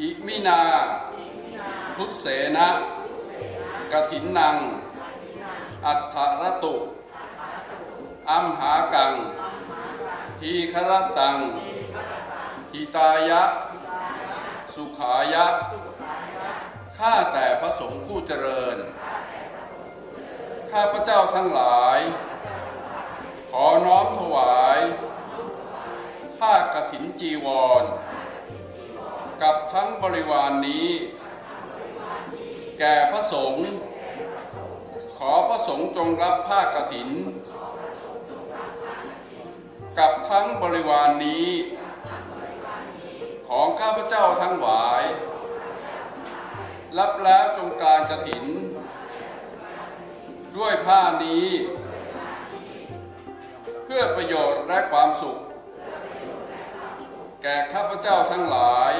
อิมินา ทุตเสนะกถินนัง อัฏฐรตุอัมหากัง ทีครตังทิตายะ สุขายะ ข้าแต่พระสงฆ์ผู้เจริญ ข้าพระเจ้าทั้งหลาย ขอน้อมถวาย ผ้ากฐินจีวร กับทั้งบริวารนนี้ แก่พระสงฆ์ขอพระสงฆ์จงรับผ้ากฐิน กับทั้งบริวารนนี้ ของข้าพเจ้าทั้งหลาย รับแล้วจงการกฐิน ด้วยผ้านี้ เพื่อประโยชน์และความสุข แก่ข้าพเจ้าทั้งหลาย